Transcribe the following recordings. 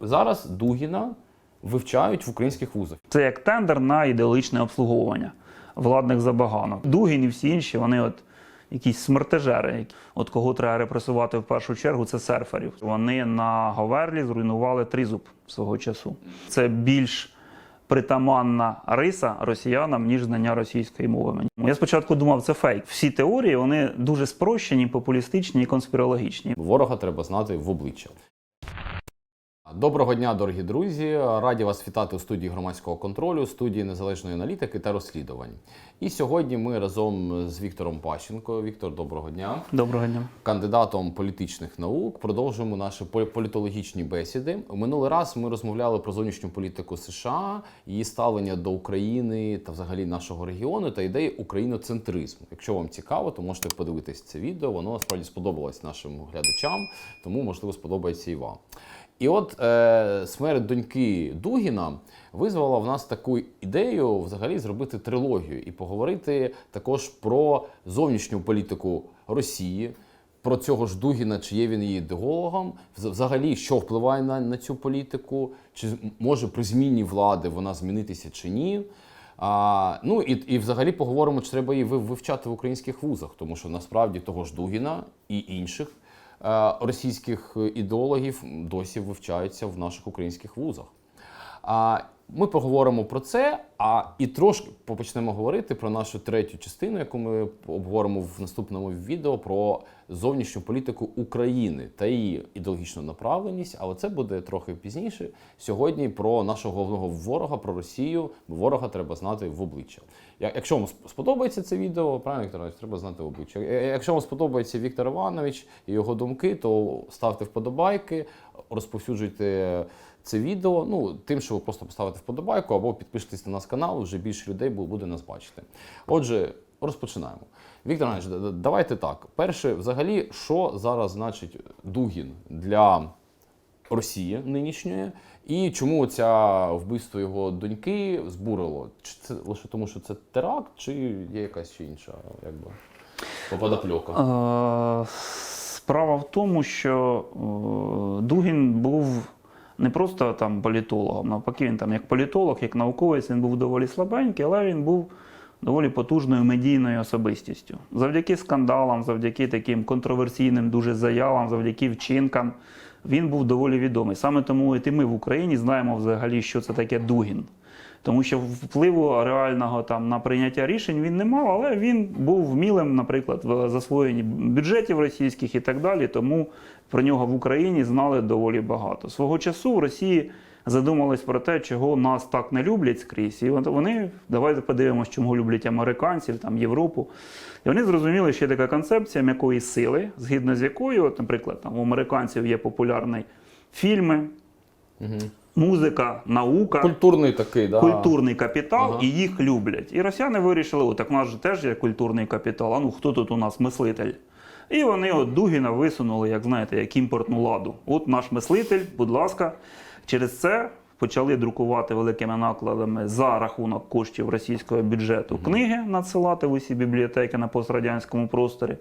Зараз Дугіна вивчають в українських вузах. Це як тендер на ідеологічне обслуговування владних забаганок. Дугін і всі інші, вони от якісь смертежери. От кого треба репресувати в першу чергу, це серферів. Вони на Говерлі зруйнували тризуб свого часу. Це більш притаманна риса росіянам, ніж знання російської мови. Я спочатку думав, це фейк. Всі теорії вони дуже спрощені, популістичні і конспірологічні. Ворога треба знати в обличчя. Доброго дня, дорогі друзі! Раді вас вітати у студії громадського контролю, студії незалежної аналітики та розслідувань. І сьогодні ми разом з Віктором Пащенко. Віктор, доброго дня. Доброго дня. кандидатом політичних наук. Продовжуємо наші полі- політологічні бесіди. Минулий раз ми розмовляли про зовнішню політику США, її ставлення до України та взагалі нашого регіону та ідеї україноцентризму. Якщо вам цікаво, то можете подивитись це відео. Воно насправді сподобалось нашим глядачам, тому можливо сподобається і вам. І от е, смерть доньки Дугіна визвала в нас таку ідею взагалі зробити трилогію і поговорити також про зовнішню політику Росії, про цього ж Дугіна, чи є він її ідеологом, взагалі, що впливає на, на цю політику, чи може при зміні влади вона змінитися чи ні. А, ну і, і взагалі поговоримо, чи треба її вивчати в українських вузах, тому що насправді того ж Дугіна і інших російських ідеологів досі вивчаються в наших українських вузах. А ми поговоримо про це, а і трошки почнемо говорити про нашу третю частину, яку ми обговоримо в наступному відео про зовнішню політику України та її ідеологічну направленість. Але це буде трохи пізніше. Сьогодні про нашого головного ворога, про Росію. Ворога треба знати в обличчя. Якщо вам сподобається це відео, правильно Віктор Іванович, треба знати в обличчя. Якщо вам сподобається Віктор Іванович і його думки, то ставте вподобайки, розповсюджуйте це відео. Ну, тим, що ви просто поставите вподобайку або підпишетесь на наш канал, вже більше людей буде нас бачити. Отже, розпочинаємо. Віктор Іванович, давайте так. Перше, взагалі, що зараз значить Дугін для Росії нинішньої, і чому ця вбивство його доньки збурило? Чи це лише тому, що це теракт, чи є якась ще інша, якби попадопльока? Е, Справа в тому, що е, Дугін був не просто там політологом, навпаки, він там як політолог, як науковець, він був доволі слабенький, але він був доволі потужною медійною особистістю. Завдяки скандалам, завдяки таким контроверсійним дуже заявам, завдяки вчинкам, він був доволі відомий. Саме тому і ми в Україні знаємо взагалі, що це таке Дугін. Тому що впливу реального там на прийняття рішень він не мав, але він був вмілим, наприклад, в засвоєнні бюджетів російських і так далі. Тому про нього в Україні знали доволі багато. Свого часу в Росії задумались про те, чого нас так не люблять скрізь. І вони давайте подивимося, чому люблять американців, там Європу. І вони зрозуміли, що є така концепція м'якої сили, згідно з якою, от, наприклад, там у американців є популярні фільми, музика, наука Культурний такий, да. культурний капітал Ага. і їх люблять. І росіяни вирішили, о, так у нас же теж є культурний капітал. А ну хто тут у нас мислитель? І вони от Дугіна висунули, як знаєте, як імпортну ладу. От наш мислитель, будь ласка, через це почали друкувати великими накладами за рахунок коштів російського бюджету книги, надсилати в усі бібліотеки на пострадянському просторі.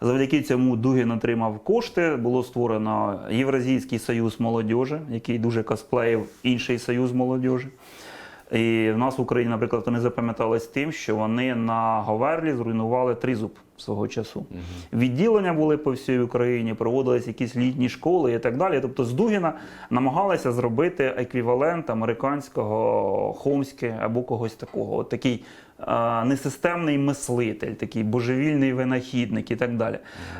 Завдяки цьому Дугін отримав кошти. Було створено Євразійський союз молодіжі, який дуже косплеїв інший союз молодіжі. І в нас в Україні, наприклад, вони запам'ятались тим, що вони на Говерлі зруйнували тризуб свого часу. Відділення були по всій Україні, проводились якісь літні школи і так далі. Тобто з Дугіна намагалися зробити еквівалент американського Хомське або когось такого. От такий е, несистемний мислитель, такий божевільний винахідник і так далі.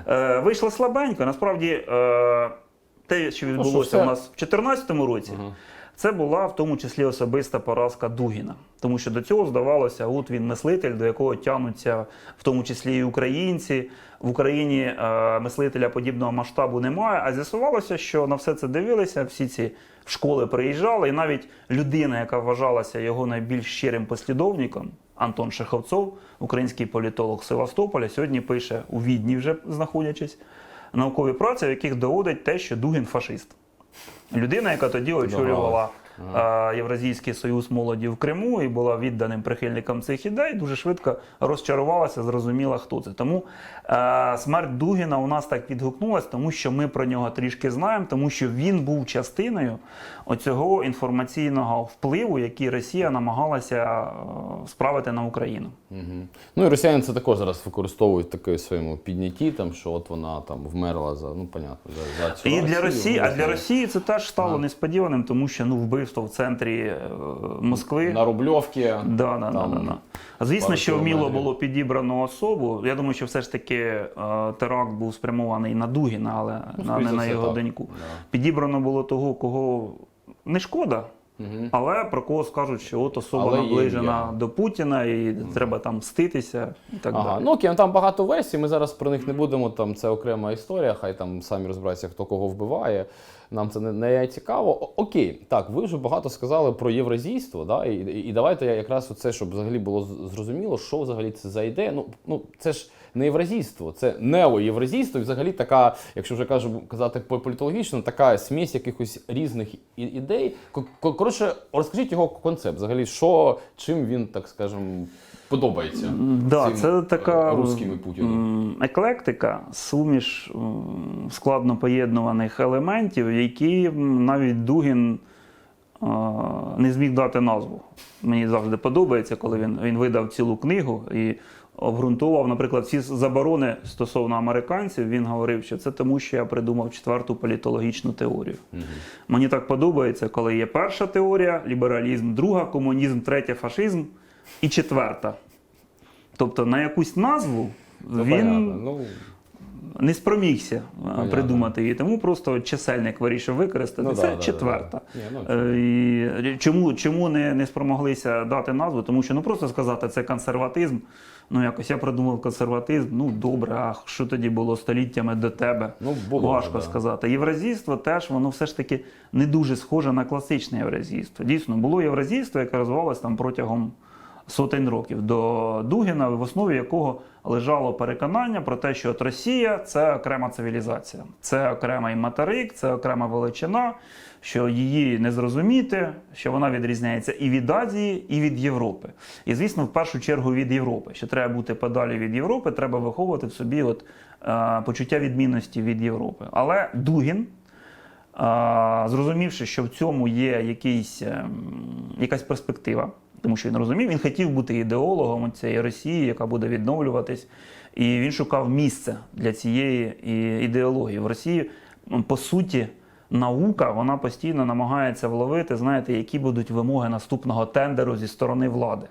Е, вийшло слабенько. Насправді, е, те, що відбулося у нас в 2014 році. Це була в тому числі особиста поразка Дугіна, тому що до цього здавалося, от він мислитель, до якого тягнуться в тому числі і українці. В Україні е, мислителя подібного масштабу немає. А з'ясувалося, що на все це дивилися, всі ці школи приїжджали, і навіть людина, яка вважалася його найбільш щирим послідовником, Антон Шеховцов, український політолог Севастополя, сьогодні пише у Відні, вже знаходячись, наукові праці, в яких доводить те, що Дугін фашист. Людина, яка тоді очолювала Євразійський союз молоді в Криму і була відданим прихильником цих ідей, дуже швидко розчарувалася, зрозуміла, хто це. Тому смерть Дугіна у нас так відгукнулася, тому що ми про нього трішки знаємо, тому що він був частиною оцього інформаційного впливу, який Росія намагалася справити на Україну. Мгм. Ну і росіяни це також зараз використовують таке своєму піднятті, там, що от вона там вмерла за, ну, понятно, за, за цю І для Росії, а для Росії це теж стало несподіваним, тому що ну вбивство в центрі е, Москви. На Рубльовці. Да, да, да, да, да. Звісно, що вміло було підібрано особу. Я думаю, що все ж таки е, теракт був спрямований на Дугіна, але на, не на його так. доньку. Да. Підібрано було того, кого не шкода. Мгм. Але про кого скажуть, що от особа Але є наближена до Путіна і треба там мститися і так Ага, далі. ну окей, ну, там багато версій, ми зараз про них не будемо, там це окрема історія, хай там самі розбираються, хто кого вбиває. Нам це не, не цікаво. О- Окей, так, ви вже багато сказали про євразійство, да? і, і, і давайте я якраз оце, щоб взагалі було зрозуміло, що взагалі це за ідея. Ну, ну це ж не євразійство, це неоєвразійство, і взагалі така, якщо вже кажу казати по- політологічно, така смесь якихось різних ідей. Ко- ко- Коротше, розкажіть його концепт, взагалі, що, чим він, так скажемо, подобається. Да, цим, це така е, русским і Путіним. еклектика, суміш складно поєднуваних елементів, які навіть Дугін не зміг дати назву. Мені завжди подобається, коли він, він видав цілу книгу і обґрунтував, наприклад, всі заборони стосовно американців. Він говорив, що це тому, що я придумав четверту політологічну теорію. Мені так подобається, коли є перша теорія, лібералізм, друга комунізм, третя фашизм і четверта. Тобто на якусь назву Це він. Ну, не спромігся е, Понятно. придумати її, тому просто чисельник вирішив використати. Ну, Це да, четверта. да, да. Ну, Е, і чому чому не, не спромоглися дати назву? Тому що ну просто сказати це консерватизм. Ну якось я придумав консерватизм. Ну добре, а що тоді було століттями до тебе? Ну, було, Важко да. сказати. Євразійство теж воно все ж таки не дуже схоже на класичне євразійство. Дійсно, було євразійство, яке розвивалося там протягом сотень років до Дугіна, в основі якого лежало переконання про те, що от Росія це окрема цивілізація, це окремий материк, це окрема величина, що її не зрозуміти, що вона відрізняється і від Азії, і від Європи. І звісно, в першу чергу від Європи. Що треба бути подалі від Європи, треба виховувати в собі от, е, почуття відмінності від Європи. Але Дугін. Зрозумівши, що в цьому є якийсь, ем, якась перспектива, тому що він розумів, він хотів бути ідеологом цієї Росії, яка буде відновлюватись, і він шукав місце для цієї ідеології. В Росії, по суті, наука вона постійно намагається вловити, знаєте, які будуть вимоги наступного тендеру зі сторони влади.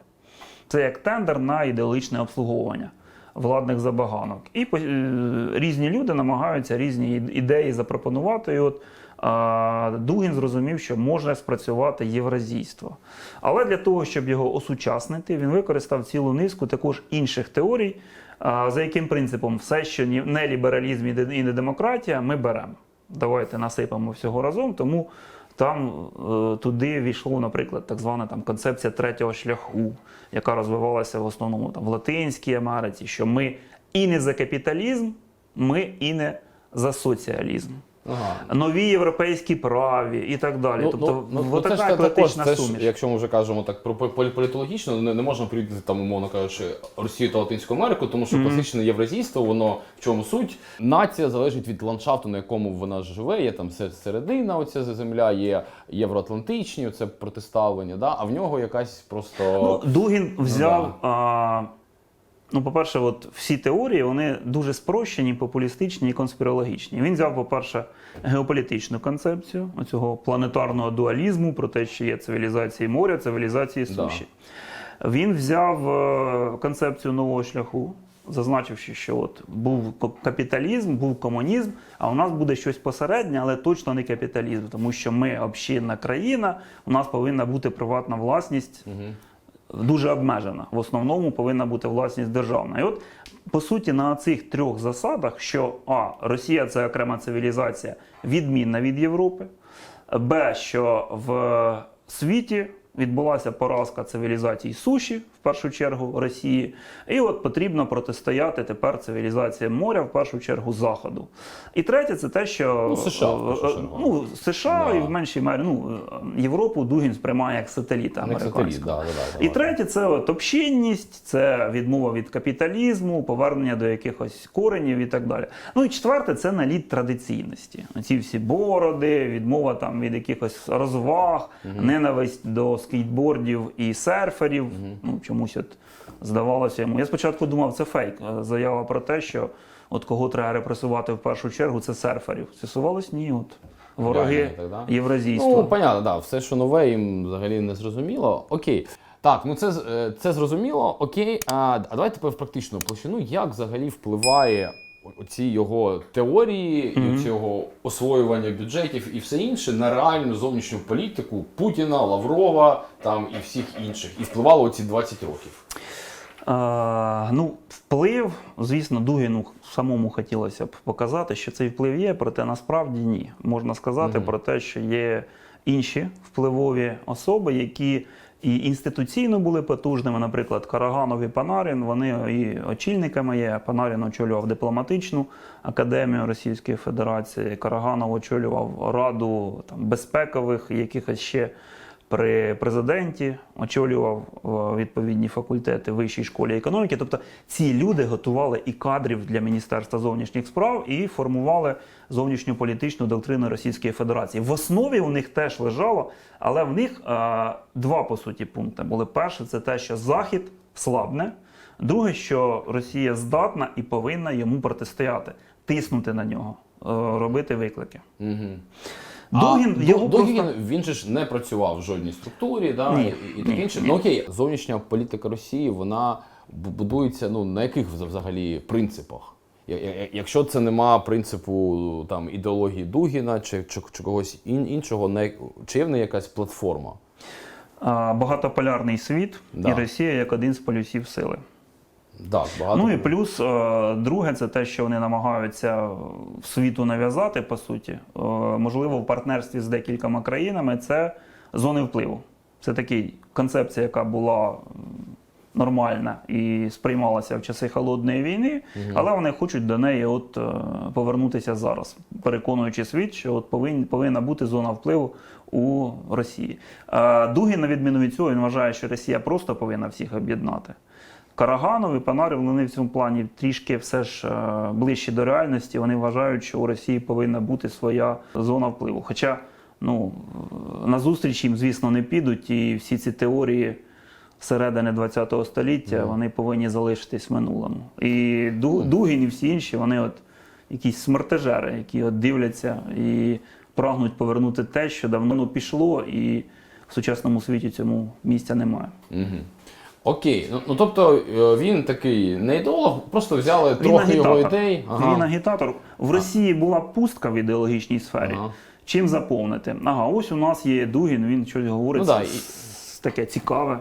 Це як тендер на ідеологічне обслуговування владних забаганок. І е, різні люди намагаються різні ідеї запропонувати. І от Дугін зрозумів, що може спрацювати євразійство. Але для того, щоб його осучаснити, він використав цілу низку також інших теорій, за яким принципом все, що не лібералізм і не демократія, ми беремо. Давайте насипаємо всього разом. Тому там е, туди війшло, наприклад, так звана там концепція третього шляху, яка розвивалася в основному там в Латинській Америці, що ми і не за капіталізм, ми і не за соціалізм. Ага. Нові європейські праві і так далі. тобто, от це така ж також, еклектична це ж, якщо ми вже кажемо так про полі- політологічно, не, не можна порівняти там, умовно кажучи, Росію та Латинську Америку, тому що класичне євразійство, воно в чому суть? Нація залежить від ландшафту, на якому вона живе. Є там середина, оця земля, є євроатлантичні, це протиставлення, да? а в нього якась просто. Ну, Дугін взяв. а, ну, по-перше, от всі теорії вони дуже спрощені, популістичні і конспірологічні. Він взяв, по-перше, геополітичну концепцію цього планетарного дуалізму про те, що є цивілізації моря, цивілізації Да. суші. Він взяв е, концепцію нового шляху, зазначивши, що от був капіталізм, був комунізм, а у нас буде щось посереднє, але точно не капіталізм, тому що ми общинна країна, у нас повинна бути приватна власність дуже обмежена. В основному повинна бути власність державна. І от, по суті, на цих трьох засадах, що А, Росія це окрема цивілізація, відмінна від Європи, Б, що в світі відбулася поразка цивілізації суші, в першу чергу Росії, і от потрібно протистояти тепер цивілізації моря, в першу чергу Заходу. І третє, це те, що Ну, США, е, е, ну, США Да. і в меншій мері ну, Європу Дугін сприймає як сателіта Як сателіт, да, да, да, І третє це от общинність, це відмова від капіталізму, повернення до якихось коренів і так далі. Ну і четверте це наліт традиційності. Ці всі бороди, відмова там від якихось розваг, ненависть до скейтбордів і серферів. Ну чомусь от здавалося йому. Я спочатку думав, це фейк. е, Заява про те, що от кого треба репресувати в першу чергу, це серферів. З'ясувалось, ні, от вороги так, да? євразійства. Ну, понятно, да, все, що нове, їм взагалі не зрозуміло. Окей. Так, ну це, е, це зрозуміло. Окей. А, а давайте тепер в практичну площину. Як взагалі впливає оці його теорії, і цього освоювання бюджетів і все інше на реальну зовнішню політику Путіна, Лаврова там і всіх інших, і впливало оці 20 років. Е, ну, вплив, звісно, Дугіну самому хотілося б показати, що цей вплив є, проте насправді ні. Можна сказати про те, що є інші впливові особи, які і інституційно були потужними. Наприклад, Караганов і Панарін, вони і очільниками є. Панарін очолював дипломатичну академію Російської Федерації. Караганов очолював раду там, безпекових якихось ще при президенті, очолював е, відповідні факультети вищій школі економіки. Тобто ці люди готували і кадрів для Міністерства зовнішніх справ і формували зовнішньополітичну доктрину Російської Федерації. В основі у них теж лежало, але в них е, два по суті пункти були. Перше, це те, що Захід слабне. Друге, що Росія здатна і повинна йому протистояти, тиснути на нього, е, робити виклики. Угу. Дугін а, його Ду- Дугін, просто- він же ж не працював в жодній структурі, да, Ні, і, і таке інше. Ну окей, зовнішня політика Росії, вона будується ну, на яких взагалі принципах? Якщо це нема принципу там, ідеології Дугіна чи, чи, чи когось ін, іншого, як- чи є в неї якась платформа? А, багатополярний світ Да. і Росія як один з полюсів сили. Так, багато. Ну і плюс е, друге, це те, що вони намагаються світу нав'язати, по суті. Е, Можливо, в партнерстві з декількома країнами це зони впливу. Це такий концепція, яка була нормальна і сприймалася в часи холодної війни, але вони хочуть до неї от е, повернутися зараз, переконуючи світ, що от повинні, повинна бути зона впливу у Росії. Дугін, на відміну від цього, він вважає, що Росія просто повинна всіх об'єднати. Караганов і Панарів вони в цьому плані трішки все ж е, ближчі до реальності. Вони вважають, що у Росії повинна бути своя зона впливу. Хоча ну, на зустріч їм, звісно, не підуть, і всі ці теорії середини ХХ століття вони повинні залишитись в минулому. І Ду- Дугін і всі інші, вони от якісь смертежери, які от дивляться і прагнуть повернути те, що давно ну, пішло, і в сучасному світі цьому місця немає. Угу. Окей, ну, ну тобто е, він такий не ідеолог, просто взяли трохи його агітатор. ідей. Він агітатор. В Росії була пустка в ідеологічній сфері. Ага. Чим заповнити? Ага, ось у нас є Дугін, він щось говорить Ну да, с- і- с- таке цікаве,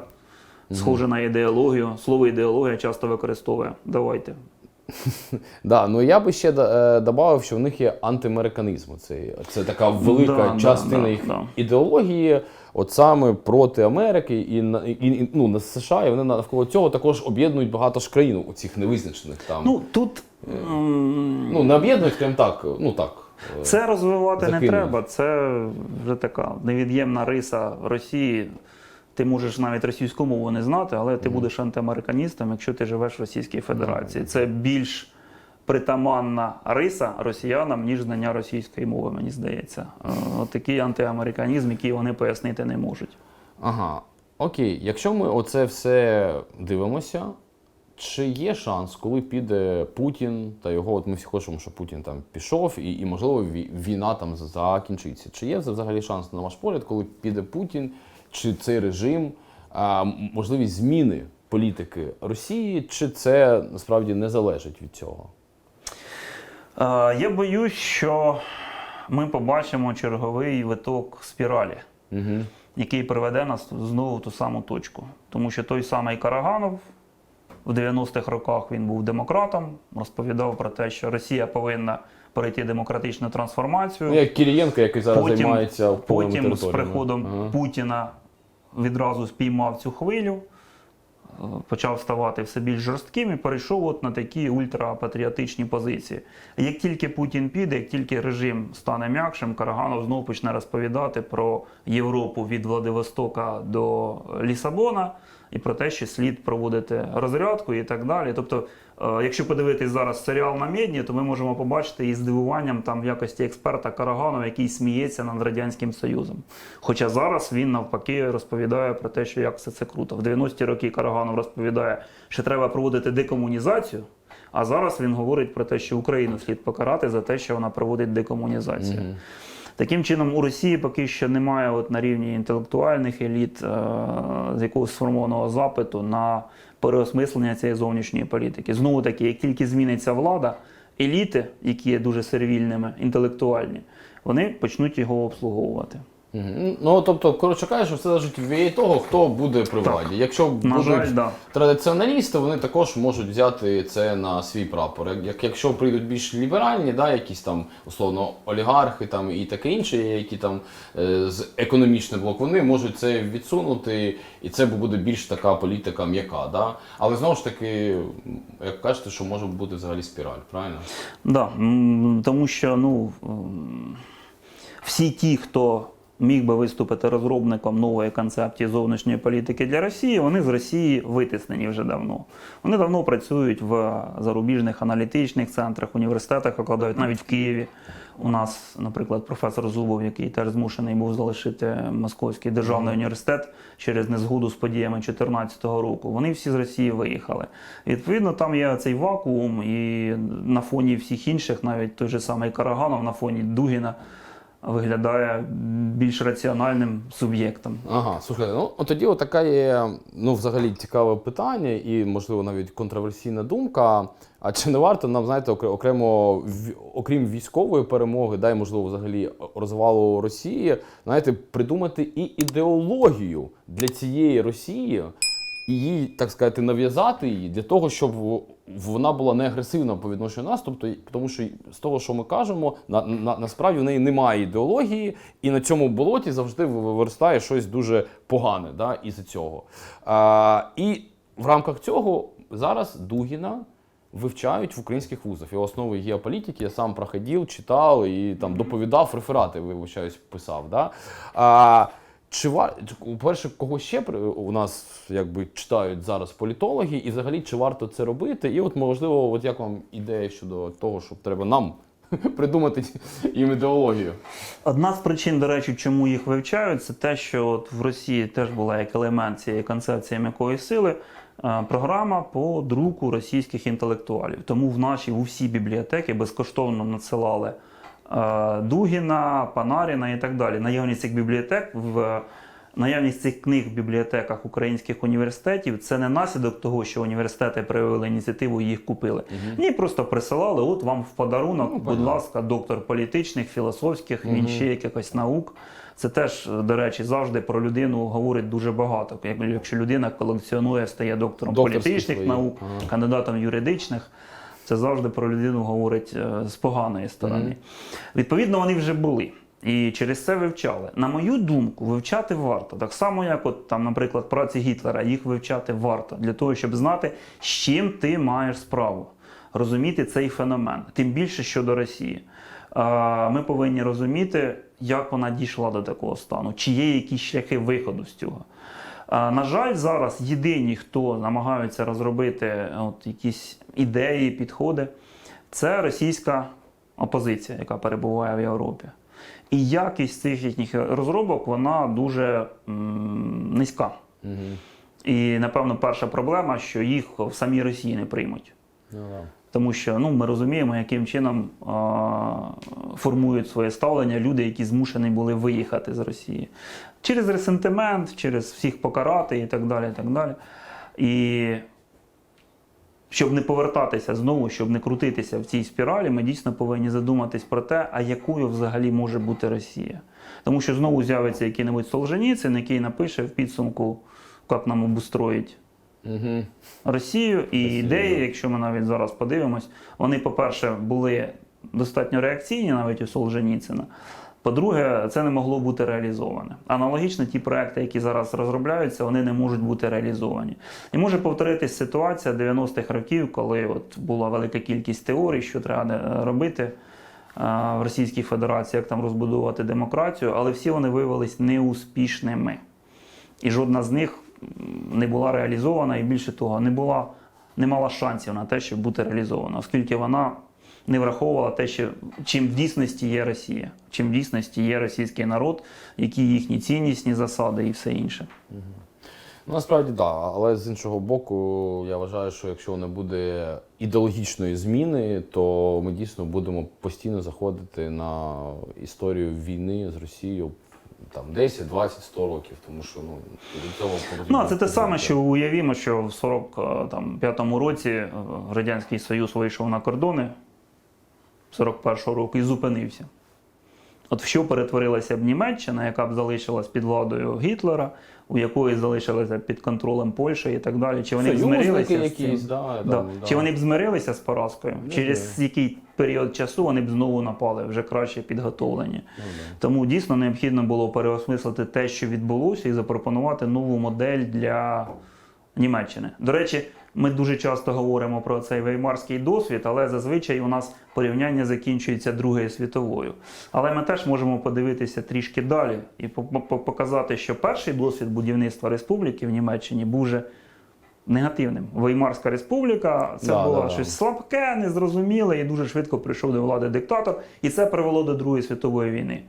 схоже на ідеологію. Слово ідеологія часто використовує. Давайте. Да, ну я би ще е, додав, що в них є антиамериканізм. Це, це така велика Да, частина да, їх да. ідеології, от саме проти Америки і, на- і, і ну, на США, і вони навколо цього також об'єднують багато ж країн у цих невизначених там. Ну, Ну тут м, не об'єднують, прям так, ну так. е, це розвивати не треба. Це вже така невід'ємна риса Росії. Ти можеш навіть російську мову не знати, але ти будеш антиамериканістом, якщо ти живеш в Російській Федерації. Це більш притаманна риса росіянам, ніж знання російської мови, мені здається. Е, От такий антиамериканізм, який вони пояснити не можуть. Ага. Окей, якщо ми оце все дивимося, чи є шанс, коли піде Путін та його, от ми всі хочемо, щоб Путін там пішов, і, і можливо вій- війна там закінчиться. Чи є взагалі шанс на ваш погляд, коли піде Путін, чи цей режим, а, можливість зміни політики Росії, чи це насправді не залежить від цього? Е, Я боюсь, що ми побачимо черговий виток спіралі. Угу. який приведе нас знову в ту саму точку. Тому що той самий Караганов в 90-х роках він був демократом, розповідав про те, що Росія повинна перейти демократичну трансформацію. Ну, як Кирієнко, який зараз Потім- займається Потім з приходом Ага. Путіна відразу спіймав цю хвилю, почав ставати все більш жорстким і перейшов от на такі ультрапатріотичні позиції. Як тільки Путін піде, як тільки режим стане м'якшим, Караганов знову почне розповідати про Європу від Владивостока до Лісабона і про те, що слід проводити розрядку і так далі. Тобто, якщо подивитись зараз серіал на Медні, то ми можемо побачити із здивуванням там в якості експерта Караганова, який сміється над Радянським Союзом. Хоча зараз він навпаки розповідає про те, що як все це круто. В 90-ті роки Караганов розповідає, що треба проводити декомунізацію. А зараз він говорить про те, що Україну слід покарати за те, що вона проводить декомунізацію. Таким чином, у Росії поки що немає от на рівні інтелектуальних еліт е, з якогось сформованого запиту на переосмислення цієї зовнішньої політики. Знову таки, як тільки зміниться влада, еліти, які є дуже сервільними, інтелектуальні, вони почнуть його обслуговувати. Мгм. Ну тобто, коротше кажучи, все залежить від того, хто буде при Так. владі. Якщо На будуть жаль, да. традиціоналісти, вони також можуть взяти це на свій прапор. Як якщо прийдуть більш ліберальні, да, якісь там условно олігархи там і таке інше, які там е, з економічний блок, вони можуть це відсунути, і це буде більш така політика м'яка. Да? Але знову ж таки, як кажете, що може бути взагалі спіраль, правильно? Да, тому що ну, всі ті, хто міг би виступити розробником нової концепції зовнішньої політики для Росії, вони з Росії витіснені вже давно. Вони давно працюють в зарубіжних аналітичних центрах, університетах, викладають навіть в Києві. У нас, наприклад, професор Зубов, який теж змушений був залишити Московський державний університет через незгоду з подіями 2014 року. Вони всі з Росії виїхали. Відповідно, там є цей вакуум, і на фоні всіх інших, навіть той же самий Караганов, на фоні Дугіна, виглядає більш раціональним суб'єктом. Ага, слухайте, ну тоді така є ну, взагалі цікаве питання і, можливо, навіть контроверсійна думка. А чи не варто нам, знаєте, окремо окрім військової перемоги, да, і, можливо, взагалі розвалу Росії, знаєте, придумати і ідеологію для цієї Росії, і їй, так сказати, нав'язати її для того, щоб вона була не агресивна по відношенню до нас, тобто, тому що з того, що ми кажемо, на, на, насправді в неї немає ідеології, і на цьому болоті завжди виростає щось дуже погане да, із цього. А, і в рамках цього зараз Дугіна вивчають в українських вузах. І основи геополітики я сам проходив, читав і там доповідав, реферати, вибачаюсь, писав. Да? А, чи вар... перше, кого ще у нас якби читають зараз політологи, і взагалі чи варто це робити? І от можливо, от як вам ідея щодо того, що треба нам придумати їм ідеологію? Одна з причин, до речі, чому їх вивчають, це те, що от в Росії теж була як елемент цієї концепції м'якої сили. е, Програма по друку російських інтелектуалів. Тому в наші у всі бібліотеки безкоштовно надсилали Дугіна, Панаріна і так далі. Наявність цих бібліотек в наявність цих книг в бібліотеках українських університетів це не наслідок того, що університети проявили ініціативу і їх купили. Ні, просто присилали. От вам в подарунок, Ну, будь понятно. ласка, доктор політичних, філософських, Мгм. він ще якихось наук. Це теж, до речі, завжди про людину говорить дуже багато. Як- Якщо людина колекціонує, стає доктором Докторські політичних свої. наук, Ага. кандидатом юридичних. Це завжди про людину говорить е, з поганої сторони. Мгм. Відповідно, вони вже були. І через це вивчали. На мою думку, вивчати варто. Так само, як, от, там, наприклад, праці Гітлера, їх вивчати варто для того, щоб знати, з чим ти маєш справу, розуміти цей феномен, тим більше щодо Росії. Ми повинні розуміти, як вона дійшла до такого стану, чи є якісь шляхи виходу з цього. На жаль, зараз єдині, хто намагаються розробити е, от якісь ідеї, підходи, це російська опозиція, яка перебуває в Європі. І якість цих їхніх розробок вона дуже м, низька. Угу. І напевно перша проблема, що їх в самій Росії не приймуть. Ну, да. Тому що ну, ми розуміємо, яким чином а, формують своє ставлення люди, які змушені були виїхати з Росії. Через ресентимент, через всіх покарати і так далі. І, так далі. і щоб не повертатися знову, щоб не крутитися в цій спіралі, ми дійсно повинні задуматись про те, а якою взагалі може бути Росія. Тому що знову з'явиться який-небудь Солженіцин, який напише в підсумку, як нам обустроїть Угу. Росію. І Росію, ідеї, якщо ми навіть зараз подивимось, вони, по-перше, були достатньо реакційні навіть у Солженіцина. По-друге, це не могло бути реалізоване. Аналогічно ті проекти, які зараз розробляються, вони не можуть бути реалізовані. І може повторитись ситуація 90-х років, коли от була велика кількість теорій, що треба е, робити е, в Російській Федерації, як там розбудувати демократію, але всі вони виявились неуспішними. І жодна з них не була реалізована, і більше того, не була, не мала шансів на те, щоб бути реалізована, оскільки вона не враховувала те, що чим в дійсності є Росія, чим в дійсності є російський народ, які їхні ціннісні засади і все інше. Насправді так, да. але з іншого боку, я вважаю, що якщо не буде ідеологічної зміни, то ми дійсно будемо постійно заходити на історію війни з Росією там 10, 20, 100 років, тому що ну до цього Ну, це те саме, що уявімо, що в 45-му році е, Радянський Союз вийшов на кордони 41-го року і зупинився. От в що перетворилася б Німеччина, яка б залишилась під владою Гітлера, у якої залишилася під контролем Польщі і так далі. Чи вони б змирилися з цим? якісь, да, Да. там, Чи вони б змирилися з поразкою? Не Через який період часу вони б знову напали, вже краще підготовлені. Не. Тому дійсно необхідно було переосмислити те, що відбулося, і запропонувати нову модель для Німеччини. До речі, ми дуже часто говоримо про цей веймарський досвід, але зазвичай у нас порівняння закінчується Другою світовою. Але ми теж можемо подивитися трішки далі і по- по- показати, що перший досвід будівництва республіки в Німеччині був вже негативним. Веймарська республіка це Да, було да, да. щось слабке, незрозуміле, і дуже швидко прийшов до влади диктатор, і це привело до Другої світової війни.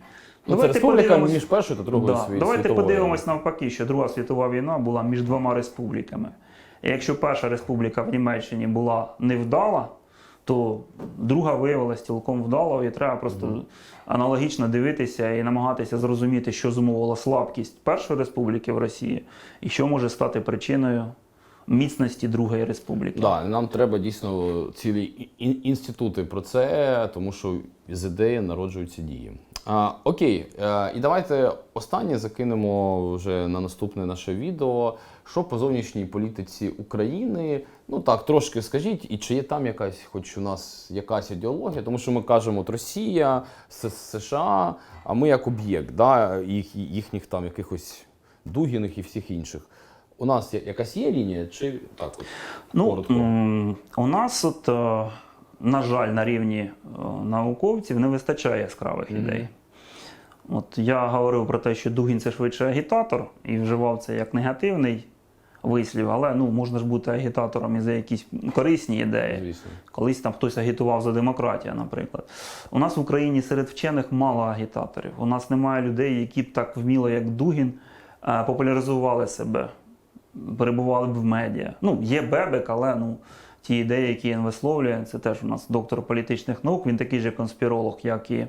Ну, це республіка між першою та другою Да. світ- Давайте світовою. подивимось навпаки, що Друга світова війна була між двома республіками. І якщо перша республіка в Німеччині була невдала, то друга виявилася цілком вдалою, і треба просто аналогічно дивитися і намагатися зрозуміти, що зумовила слабкість першої республіки в Росії, і що може стати причиною міцності Другої республіки. Да, нам треба дійсно цілі інститути про це, тому що з ідеї народжуються дії. А, окей, е, і давайте останнє закинемо вже на наступне наше відео. Що по зовнішній політиці України? Ну так, трошки скажіть, і чи є там якась, хоч у нас якась ідеологія, тому що ми кажемо от Росія, США, а ми як об'єкт, да, їх, їхніх там якихось дугіних і всіх інших. У нас якась є лінія, чи так от? Ну, коротко? у нас, от, е, на жаль, на рівні е, науковців не вистачає яскравих ідей. От я говорив про те, що Дугін це швидше агітатор і вживав це як негативний вислів, але ну, можна ж бути агітатором і за якісь корисні ідеї. Звісно. Колись там хтось агітував за демократію, наприклад. У нас в Україні серед вчених мало агітаторів. У нас немає людей, які б так вміло, як Дугін, е, популяризували себе, перебували б в медіа. Ну, є Бебек, але ну, ті ідеї, які він висловлює, це теж у нас доктор політичних наук, він такий же конспіролог, як і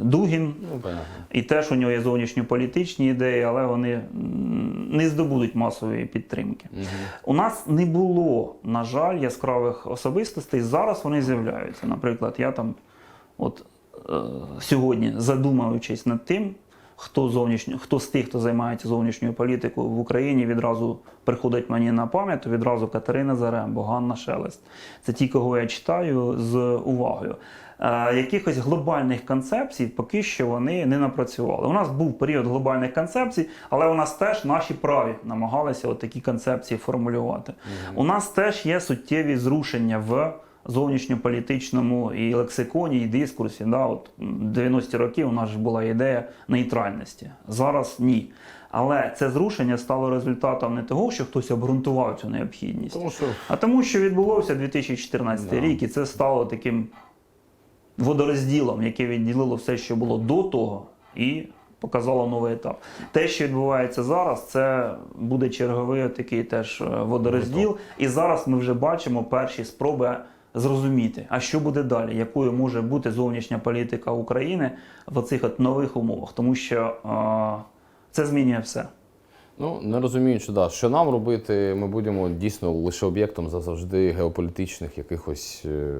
Дугін. Ну. І теж у нього є зовнішньополітичні ідеї, але вони не здобудуть масової підтримки. У нас не було, на жаль, яскравих особистостей. Зараз вони з'являються. Наприклад, я там, от е, сьогодні, задумуючись над тим, хто зовнішньо, хто з тих, хто займається зовнішньою політикою в Україні, відразу приходить мені на пам'ять, відразу Катерина Зарембо, Ганна Шелест. Це ті, кого я читаю з увагою. Е, якихось глобальних концепцій поки що вони не напрацювали. У нас був період глобальних концепцій, але у нас теж наші праві намагалися от такі концепції формулювати. У нас теж є суттєві зрушення в зовнішньополітичному і лексиконі, і дискурсі. Да? От 90-ті роки у нас ж була ідея нейтральності. Зараз ні. Але це зрушення стало результатом не того, що хтось обґрунтував цю необхідність, Тому що а тому, що відбулося 2014 Да. рік, і це стало таким водорозділом, яке відділило все, що було до того, і показало новий етап. Те, що відбувається зараз, це буде черговий такий теж е, водорозділ. І зараз ми вже бачимо перші спроби зрозуміти, а що буде далі, якою може бути зовнішня політика України в цих нових умовах, тому що е, це змінює все. Ну, не розуміючи, да, що нам робити, ми будемо дійсно лише об'єктом завжди геополітичних якихось е,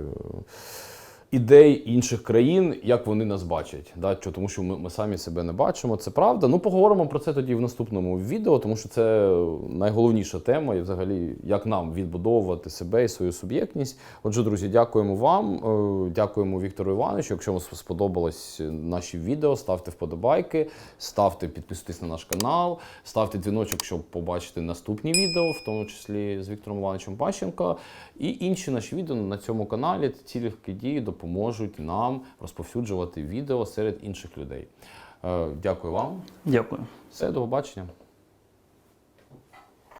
ідей інших країн, як вони нас бачать. Да? Тому що ми, ми самі себе не бачимо, це правда. Ну, поговоримо про це тоді в наступному відео, тому що це найголовніша тема, і взагалі, як нам відбудовувати себе і свою суб'єктність. Отже, друзі, дякуємо вам. е, Дякуємо Віктору Івановичу. Якщо вам сподобалось наші відео, ставте вподобайки, ставте, підписуйтесь на наш канал, ставте дзвіночок, щоб побачити наступні відео, в тому числі з Віктором Івановичем Пащенко. І інші наші відео на цьому каналі. Ці легкі дії допоможуть нам розповсюджувати відео серед інших людей. Е, Дякую вам. Дякую. Все, до побачення.